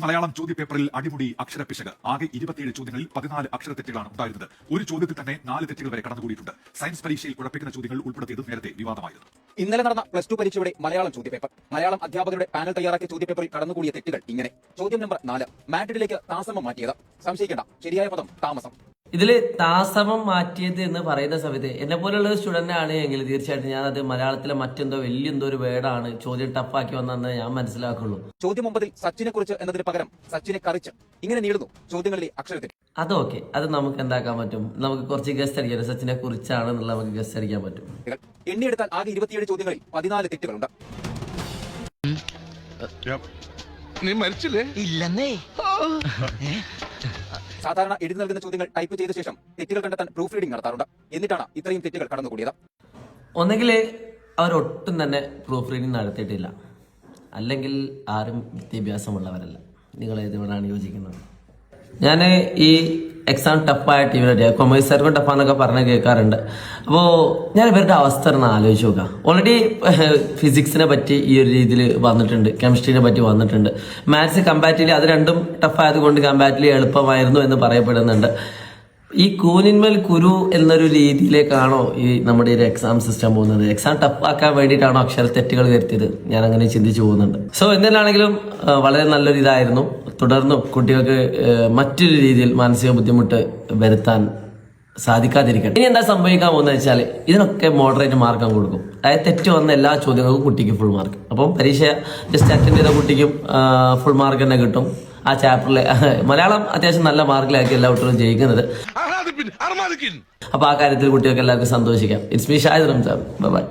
മലയാളം ചോദ്യപേപ്പറിൽ അടിമുടി അക്ഷരപ്പിശക് ആകെ ഇരുപത്തിയേഴ് ചോദ്യങ്ങളിൽ പതിനാല് അക്ഷര തെറ്റുകളാണ് ഉണ്ടായിരുന്നത്. ഒരു ചോദ്യത്തിൽ തന്നെ നാല് തെറ്റുകൾ വരെ കടന്നുകൂടിയിട്ടുണ്ട്. സയൻസ് പരീക്ഷയിൽ കുഴപ്പിക്കുന്ന ചോദ്യങ്ങൾ ഉൾപ്പെടുത്തിയത് നേരത്തെ വിവാദമായിരുന്നു. ഇന്നലെ നടന്ന പ്ലസ് ടു പരീക്ഷയുടെ മലയാളം ചോദ്യപേപ്പർ. മലയാളം അധ്യാപകരുടെ പാനൽ തയ്യാറാക്കിയ ചോദ്യപേപ്പറിൽ കടന്നുകൂടിയ തെറ്റുകൾ ഇങ്ങനെ. ചോദ്യം നമ്പർ നാല്. മാഡ്രിഡിലേക്ക് താമസം മാറ്റിയത്. സംശയിക്കേണ്ട. ശരിയായ പദം താമസം. ഇതിൽ താസവം മാറ്റിയത് എന്ന് പറയുന്ന സമയത്ത് എന്നെ പോലുള്ള ഒരു സ്റ്റുഡന്റ് ആണ് എങ്കിൽ തീർച്ചയായിട്ടും ഞാൻ അത് മലയാളത്തിലെ മറ്റെന്തോ വലിയെന്തോ ഒരു വേർഡാണ് ചോദ്യം ടഫാക്കി വന്നെന്ന് ഞാൻ മനസ്സിലാക്കുള്ളൂ ചോദ്യം ഒമ്പതിൽ സച്ചിനെ കുറിച്ച് എന്നതിന് പകരം സച്ചിനെ കറിച്ച് ഇങ്ങനെ നീളുന്നു ചോദ്യങ്ങളിലെ അക്ഷരത്തിൽ അതൊക്കെ അത് നമുക്ക് എന്താക്കാൻ പറ്റും നമുക്ക് കുറച്ച് ഗസ്റ്റ് അടിക്കാം സച്ചിനെ കുറിച്ചാണെന്നുള്ള നമുക്ക് ഗസ്റ്റ് അടിക്കാൻ പറ്റും എണ്ണിയെടുത്താൽ ആകെ ഇരുപത്തിയേഴ് ചോദ്യങ്ങളിൽ പതിനാല് തെറ്റുകളുണ്ട് നീ മരിച്ചില്ലേ ഇല്ലെന്നേ സാധാരണ എഴുതി നൽകുന്ന ചോദ്യങ്ങൾ ടൈപ്പ് ചെയ്ത ശേഷം തെറ്റുകൾ കണ്ടെത്താൻ പ്രൂഫ് റീഡിംഗ് നടത്താറുണ്ട്. എന്നിട്ടാണ് ഇത്രയും തെറ്റുകൾ കടന്നുകൂടിയത്. ഒന്നെങ്കിൽ അവരൊട്ടും തന്നെ പ്രൂഫ് റീഡിംഗ് നടത്തിയിട്ടില്ല. അല്ലെങ്കിൽ ആരും വിദ്യാഭ്യാസമുള്ളവരല്ല. നിങ്ങൾ ഇതിനോടാണ് യോജിക്കുന്നത്. ഞാൻ ഈ എക്സാം ടഫായിട്ട് ഇവരുടെ കൊമേഴ്സ് ആർക്കും ടഫാന്നൊക്കെ പറഞ്ഞ് കേൾക്കാറുണ്ട്. അപ്പോൾ ഞാൻ ഇവരുടെ അവസ്ഥ ഒന്ന് ആലോചിച്ച് നോക്കാം. ഓൾറെഡി ഫിസിക്സിനെ പറ്റി ഈ ഒരു രീതിയിൽ വന്നിട്ടുണ്ട്. കെമിസ്ട്രീനെ പറ്റി വന്നിട്ടുണ്ട്. മാത്സ് കമ്പാരിറ്റീവ്ലി അത് രണ്ടും ടഫായതുകൊണ്ട് കമ്പാരിറ്റീവ്ലി എളുപ്പമായിരുന്നു എന്ന് പറയപ്പെടുന്നുണ്ട്. ഈ കൂനിന്മേൽ കുരു എന്നൊരു രീതിയിലേക്കാണോ ഈ നമ്മുടെ ഒരു എക്സാം സിസ്റ്റം പോകുന്നത്? എക്സാം ടഫാക്കാൻ വേണ്ടിയിട്ടാണോ അക്ഷര തെറ്റുകൾ വരുത്തിയത്? ഞാൻ അങ്ങനെ ചിന്തിച്ചു പോകുന്നുണ്ട്. സോ എന്തിനാണെങ്കിലും വളരെ നല്ലൊരു ഇതായിരുന്നു തുടർന്നും കുട്ടികൾക്ക് മറ്റൊരു രീതിയിൽ മാനസിക ബുദ്ധിമുട്ട് വരുത്താൻ സാധിക്കാതിരിക്കട്ടെ. ഇനി എന്താ സംഭവിക്കാൻ പോകുന്നത് വെച്ചാൽ ഇതിനൊക്കെ മോഡറേറ്റ് മാർക്ക് കൊടുക്കും. അതായത് തെറ്റ് വന്ന എല്ലാ ചോദ്യങ്ങൾക്കും കുട്ടിക്ക് ഫുൾ മാർക്ക് അപ്പം പരീക്ഷ ജസ്റ്റ് അറ്റൻഡ് ചെയ്ത കുട്ടിക്കും ഫുൾ മാർക്ക് തന്നെ കിട്ടും. ആ ചാപ്റ്ററിലെ മലയാളം അത്യാവശ്യം നല്ല മാർക്കിലാക്കി എല്ലാ കുട്ടികളും ജയിക്കുന്നത്. അപ്പൊ ആ കാര്യത്തിൽ കുട്ടികൾക്ക് എല്ലാവർക്കും സന്തോഷിക്കാം. It's me Shai bye